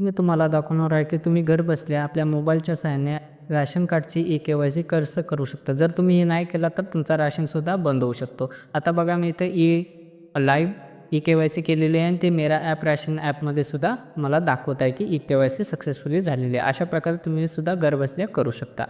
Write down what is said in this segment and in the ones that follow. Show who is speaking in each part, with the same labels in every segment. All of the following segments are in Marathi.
Speaker 1: मी तुम्हाला दाखवणार आहे की तुम्ही घर बसल्या आपल्या मोबाईलच्या सहाय्याने राशन कार्डची ई के वाय सी कसं करू शकता. जर तुम्ही हे नाही केलं तर तुमचा राशनसुद्धा बंद होऊ शकतो. आता बघा मी इथं E live E K Y C केलेली आहे आणि ते मेरा ॲप राशन ॲपमध्ये सुद्धा मला दाखवत आहे की E K Y C successfully झालेली आहे. अशा प्रकारे तुम्ही सुद्धा घर बसल्या करू शकता.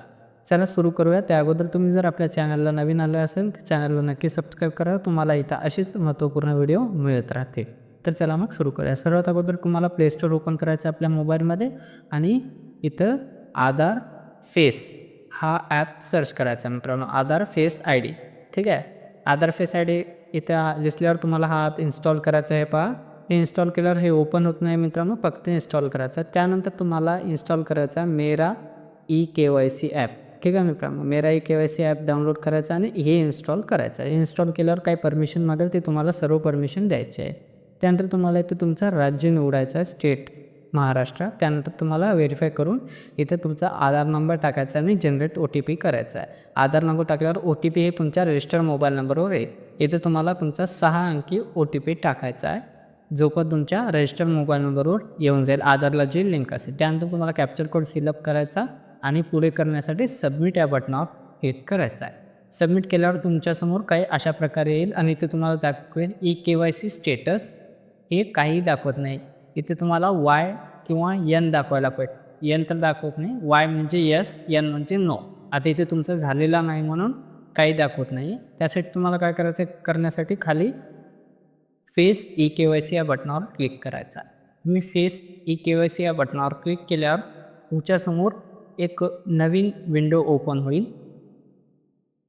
Speaker 1: चला सुरू करूया. त्या अगोदर तुम्ही जर आपल्या चॅनलला नवीन आलं असेल तर चॅनलला नक्की सबस्क्राईब करा. तुम्हाला इथं अशीच महत्त्वपूर्ण व्हिडिओ मिळत राहते तर चला मग सुरू करूया. सर्वात अगोदर तुम्हाला प्ले स्टोअर ओपन करायचं आहे आपल्या मोबाईलमध्ये आणि इथं आधार फेस हा ॲप सर्च करायचा आहे मित्रांनो. आधार फेस आय डी ठीक आहे? आधार फेस आय डी इथं दिसल्यावर तुम्हाला हा ॲप इन्स्टॉल करायचा आहे. पहा. हे इन्स्टॉल केल्यावर हे ओपन होत नाही मित्रांनो. फक्त इन्स्टॉल करायचं त्यानंतर तुम्हाला इन्स्टॉल करायचा Mera E K Y C app ठीक आहे मित्रांनो? Mera E K Y C app download करायचा आणि हे इन्स्टॉल करायचं आहे. इन्स्टॉल केल्यावर काय परमिशन मागेल ते तुम्हाला सर्व परमिशन द्यायचे आहे. त्यानंतर तुम्हाला इथं तुमचा राज्य निवडायचा आहे स्टेट महाराष्ट्र. त्यानंतर तुम्हाला व्हेरीफाय करून इथे तुमचा आधार नंबर टाकायचा आणि जनरेट ओ टी पी करायचा आहे. आधार नंबर टाकल्यावर ओ टी पी हे तुमच्या रजिस्टर्ड मोबाईल नंबरवर येईल. इथे तुम्हाला तुमचा सहा अंकी ओ टी पी टाकायचा आहे जो पण तुमच्या रजिस्टर्ड मोबाईल नंबरवर येऊन जाईल. आधारला जी लिंक असेल त्यानंतर तुम्हाला कॅप्चर कोड फिलअप करायचा आणि पुढे करण्यासाठी सबमिट या बटनावर हिट करायचं आहे. सबमिट केल्यावर तुमच्यासमोर काही अशा प्रकारे येईल आणि इथे तुम्हाला दाखवेल E K Y C status हे काही दाखवत नाही. इथे तुम्हाला वाय किंवा यन दाखवायला पाहिजे यन तर दाखवत नाही. वाय म्हणजे यस यन म्हणजे नो आता इथे तुमचं झालेला नाही म्हणून काही दाखवत नाही. त्यासाठी तुम्हाला काय करायचं आहे? करण्यासाठी खाली face E K Y C या बटनावर क्लिक करायचा. तुम्ही face E K Y C या बटनावर क्लिक केल्यावर तुमच्यासमोर एक नवीन विंडो ओपन होईल.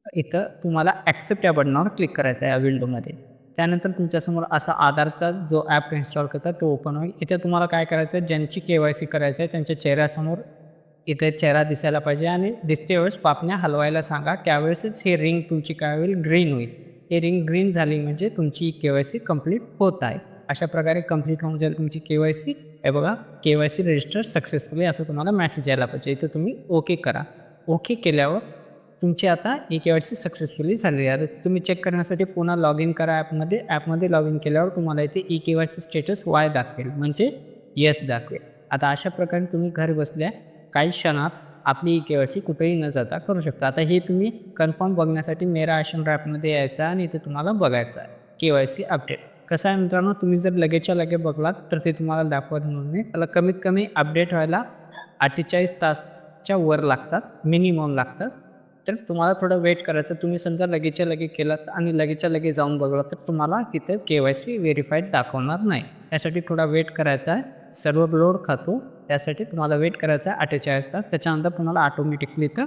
Speaker 1: इथं तुम्हाला ॲक्सेप्ट या बटनावर क्लिक करायचं आहे या विंडोमध्ये त्यानंतर तुमच्यासमोर असा आधारचा जो ॲप इन्स्टॉल करतात तो ओपन होईल. इथे तुम्हाला काय करायचं आहे ज्यांची के वाय सी करायचं आहे त्यांच्या चेहऱ्यासमोर इथे चेहरा दिसायला पाहिजे आणि दिसते वेळेस पापण्या हलवायला सांगा. त्यावेळेसच हे रिंग तुमची काय होईल? ग्रीन होईल. हे रिंग ग्रीन झाली म्हणजे तुमची के वाय सी कंप्लीट होत आहे. अशा प्रकारे कंप्लीट होऊन जाईल तुमची के वाय सी. हे बघा K Y C register successfully असं तुम्हाला मॅसेज यायला पाहिजे. इथं तुम्ही ओके करा. ओके केल्यावर तुमची आता E K Y C successfully झालेली आहे. आता तुम्ही चेक करण्यासाठी पुन्हा लॉग इन करा ॲपमध्ये ॲपमध्ये लॉग इन केल्यावर तुम्हाला इथे E K Y C status Y दाखवेल. म्हणजे येस दाखवेल. आता अशा प्रकारे तुम्ही घर बसल्या काही क्षणात आपली ई के वाय सी कुठेही न जाता करू शकता. आता हे तुम्ही कन्फर्म बघण्यासाठी मेरा आशन ॲपमध्ये यायचा आणि इथे तुम्हाला बघायचं आहे. के वाय सी अपडेट कसं आहे मित्रांनो तुम्ही जर लगेचच्या लगे बघलात तर ते तुम्हाला दाखवत म्हणून त्याला कमीत कमी अपडेट व्हायला अठ्ठेचाळीस तासच्या वर लागतात मिनिमम लागतात. तर तुम्हाला थोडं वेट करायचं. तुम्ही समजा लगेचच्या लगे केलात आणि लगेचच्या लगे जाऊन बघलात तर तुम्हाला तिथे के वाय सी व्हेरीफाईड दाखवणार नाही. त्यासाठी थोडा वेट करायचा आहे. सर्व लोड खातो. त्यासाठी तुम्हाला वेट करायचा आहे अठ्ठेचाळीस तास. त्याच्यानंतर तुम्हाला ऑटोमॅटिकली तर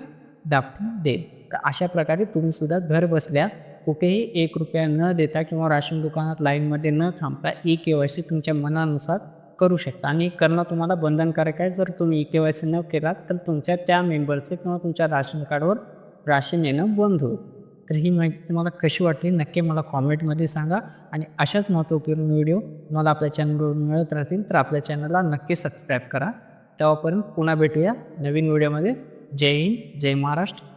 Speaker 1: दाखवून देईल. तर अशा प्रकारे तुम्हीसुद्धा घर बसल्या कुठेही एक रुपया न देता किंवा राशन दुकानात लाईनमध्ये न थांबता ई के वाय सी तुमच्या मनानुसार करू शकता. आणि करणं तुम्हाला बंधनकारक आहे. जर तुम्ही ई के वाय सी न केलात तर तुमच्या त्या मेंबरचे किंवा तुमच्या राशन कार्डवर राशन येणं बंद होईल. तर ही माहिती तुम्हाला कशी वाटली नक्की मला कॉमेंटमध्ये सांगा आणि अशाच महत्त्वपूर्ण व्हिडिओ तुम्हाला आपल्या चॅनलवर मिळत राहतील तर आपल्या चॅनलला नक्की सबस्क्राईब करा. तेव्हापर्यंत पुन्हा भेटूया नवीन व्हिडिओमध्ये. जय हिंद जय महाराष्ट्र.